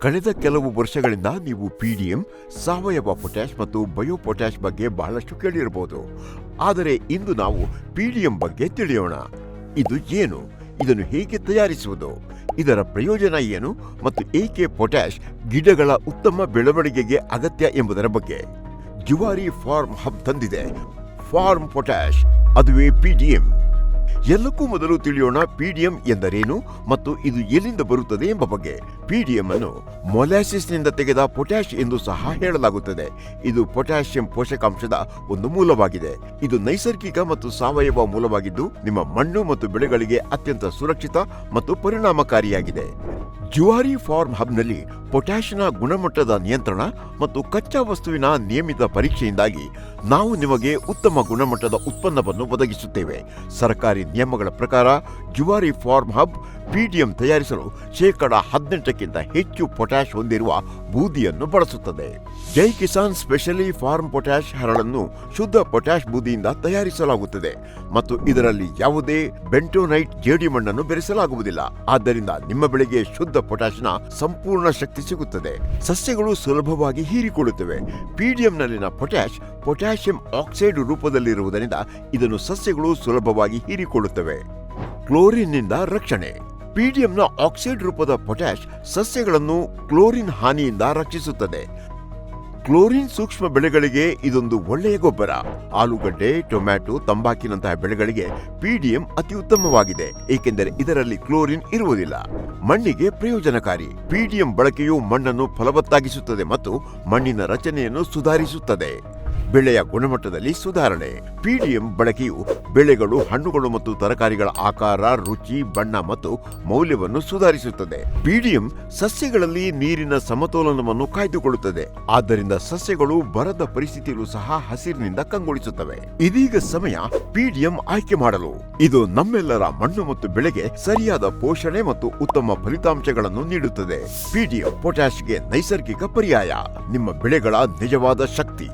ಕಳೆದ ಕೆಲವು ವರ್ಷಗಳಿಂದ ನೀವು ಪಿಡಿಎಂ ಸಾವಯವ ಪೊಟ್ಯಾಶ್ ಮತ್ತು ಬಯೋ ಪೊಟ್ಯಾಶ್ ಬಗ್ಗೆ ಬಹಳಷ್ಟು ಕೇಳಿರಬಹುದು ಆದರೆ ಇಂದು ನಾವು ಪಿಡಿಎಂ ಬಗ್ಗೆ ತಿಳಿಯೋಣ. ಇದು ಏನು? ಇದನ್ನು ಹೇಗೆ ತಯಾರಿಸುವುದು? ಇದರ ಪ್ರಯೋಜನ ಏನು? ಮತ್ತು ಏಕೆ ಪೊಟ್ಯಾಶ್ ಗಿಡಗಳ ಉತ್ತಮ ಬೆಳವಣಿಗೆಗೆ ಅಗತ್ಯ ಎಂಬುದರ ಬಗ್ಗೆ. ಜುವಾರಿ ಫಾರ್ಮ್ ಹಬ್ ತಂದಿದೆ. ಫಾರ್ಮ್ ಪೊಟ್ಯಾಶ್ ಅದುವೇ ಪಿಡಿಎಂ ಎಲ್ಲಕ್ಕೂ ಮೊದಲು ತಿಳಿಯೋಣ ಪಿಡಿಎಂ ಎಂದರೇನು ಮತ್ತು ಇದು ಎಲ್ಲಿಂದ ಬರುತ್ತದೆ ಎಂಬ ಬಗ್ಗೆ. ಪಿಡಿಎಂ ಅನ್ನು ಮೊಲಾಸಿಸ್ನಿಂದ ತೆಗೆದ ಪೊಟ್ಯಾಶ್ ಎಂದು ಸಹ ಹೇಳಲಾಗುತ್ತದೆ. ಇದು ಪೊಟ್ಯಾಸಿಯಂ ಪೋಷಕಾಂಶದ ಒಂದು ಮೂಲವಾಗಿದೆ. ಇದು ನೈಸರ್ಗಿಕ ಮತ್ತು ಸಾವಯವ ಮೂಲವಾಗಿದ್ದು ನಿಮ್ಮ ಮಣ್ಣು ಮತ್ತು ಬೆಳೆಗಳಿಗೆ ಅತ್ಯಂತ ಸುರಕ್ಷಿತ ಮತ್ತು ಪರಿಣಾಮಕಾರಿಯಾಗಿದೆ. ಜುವಾರಿ ಫಾರ್ಮ್ ಹಬ್ನಲ್ಲಿ ಪೊಟ್ಯಾಷ್ನ ಗುಣಮಟ್ಟದ ನಿಯಂತ್ರಣ ಮತ್ತು ಕಚ್ಚಾ ವಸ್ತುವಿನ ನಿಯಮಿತ ಪರೀಕ್ಷೆಯಿಂದಾಗಿ ನಾವು ನಿಮಗೆ ಉತ್ತಮ ಗುಣಮಟ್ಟದ ಉತ್ಪನ್ನವನ್ನು ಒದಗಿಸುತ್ತೇವೆ. ಸರ್ಕಾರಿ ನಿಯಮಗಳ ಪ್ರಕಾರ ಜುವಾರಿ ಫಾರ್ಮ್ ಹಬ್ ಪಿಡಿಎಂ ತಯಾರಿಸಲು ಶೇಕಡ ಹದಿನೆಂಟಕ್ಕಿಂತ ಹೆಚ್ಚು ಪೊಟ್ಯಾಶ್ ಹೊಂದಿರುವ ಬೂದಿಯನ್ನು ಬಳಸುತ್ತದೆ. ಜೈ ಕಿಸಾನ್ ಸ್ಪೆಷಲಿ ಫಾರ್ಮ್ ಪೊಟ್ಯಾಶ್ ಹರಳನ್ನು ಶುದ್ಧ ಪೊಟ್ಯಾಶ್ ಬೂದಿಯಿಂದ ತಯಾರಿಸಲಾಗುತ್ತದೆ ಮತ್ತು ಇದರಲ್ಲಿ ಯಾವುದೇ ಬೆಂಟೋನೈಟ್ ಜೇಡಿಮಣ್ಣನ್ನು ಬೆರೆಸಲಾಗುವುದಿಲ್ಲ. ಆದ್ದರಿಂದ ನಿಮ್ಮ ಬೆಳೆಗೆ ಶುದ್ಧ ಪೊಟ್ಯಾಶ್ನ ಸಂಪೂರ್ಣ ಶಕ್ತಿ ಸಿಗುತ್ತದೆ. ಸಸ್ಯಗಳು ಸುಲಭವಾಗಿ ಹೀರಿಕೊಳ್ಳುತ್ತವೆ. ಪಿಡಿಎಂನಲ್ಲಿನ ಪೊಟ್ಯಾಶ್ ಪೊಟ್ಯಾಷಿಯಂ ಆಕ್ಸೈಡ್ ರೂಪದಲ್ಲಿರುವುದರಿಂದ ಇದನ್ನು ಸಸ್ಯಗಳು ಸುಲಭವಾಗಿ ಹೀರಿಕೊಳ್ಳುತ್ತವೆ. ಕ್ಲೋರಿನ್ನಿಂದ ರಕ್ಷಣೆ. ಪಿಡಿಎಂನ ಆಕ್ಸೈಡ್ ರೂಪದ ಪೊಟ್ಯಾಶ್ ಸಸ್ಯಗಳನ್ನು ಕ್ಲೋರಿನ್ ಹಾನಿಯಿಂದ ರಕ್ಷಿಸುತ್ತದೆ. ಕ್ಲೋರಿನ್ ಸೂಕ್ಷ್ಮ ಬೆಳೆಗಳಿಗೆ ಇದೊಂದು ಒಳ್ಳೆಯ ಗೊಬ್ಬರ. ಆಲೂಗಡ್ಡೆ, ಟೊಮ್ಯಾಟೊ, ತಂಬಾಕಿನಂತಹ ಬೆಳೆಗಳಿಗೆ ಪಿಡಿಎಂ ಅತಿ ಉತ್ತಮವಾಗಿದೆ. ಏಕೆಂದರೆ ಇದರಲ್ಲಿ ಕ್ಲೋರಿನ್ ಇರುವುದಿಲ್ಲ. ಮಣ್ಣಿಗೆ ಪ್ರಯೋಜನಕಾರಿ. ಪಿಡಿಎಂ ಬಳಕೆಯು ಮಣ್ಣನ್ನು ಫಲವತ್ತಾಗಿಸುತ್ತದೆ ಮತ್ತು ಮಣ್ಣಿನ ರಚನೆಯನ್ನು ಸುಧಾರಿಸುತ್ತದೆ. ಬೆಳೆಯ ಗುಣಮಟ್ಟದಲ್ಲಿ ಸುಧಾರಣೆ. ಪಿಡಿಎಂ ಬಳಕೆಯು ಬೆಳೆಗಳು, ಹಣ್ಣುಗಳು ಮತ್ತು ತರಕಾರಿಗಳ ಆಕಾರ, ರುಚಿ, ಬಣ್ಣ ಮತ್ತು ಮೌಲ್ಯವನ್ನು ಸುಧಾರಿಸುತ್ತದೆ. ಪಿಡಿಎಂ ಸಸ್ಯಗಳಲ್ಲಿ ನೀರಿನ ಸಮತೋಲನವನ್ನು ಕಾಯ್ದುಕೊಳ್ಳುತ್ತದೆ. ಆದ್ದರಿಂದ ಸಸ್ಯಗಳು ಬರದ ಪರಿಸ್ಥಿತಿಯಲ್ಲೂ ಸಹ ಹಸಿರಿನಿಂದ ಕಂಗೊಳಿಸುತ್ತವೆ. ಇದೀಗ ಸಮಯ ಪಿಡಿಎಂ ಆಯ್ಕೆ ಮಾಡಲು. ಇದು ನಮ್ಮೆಲ್ಲರ ಮಣ್ಣು ಮತ್ತು ಬೆಳೆಗೆ ಸರಿಯಾದ ಪೋಷಣೆ ಮತ್ತು ಉತ್ತಮ ಫಲಿತಾಂಶಗಳನ್ನು ನೀಡುತ್ತದೆ. ಪಿಡಿಎಂ ಪೊಟ್ಯಾಶ್ಗೆ ನೈಸರ್ಗಿಕ ಪರ್ಯಾಯ. ನಿಮ್ಮ ಬೆಳೆಗಳ ನಿಜವಾದ ಶಕ್ತಿ.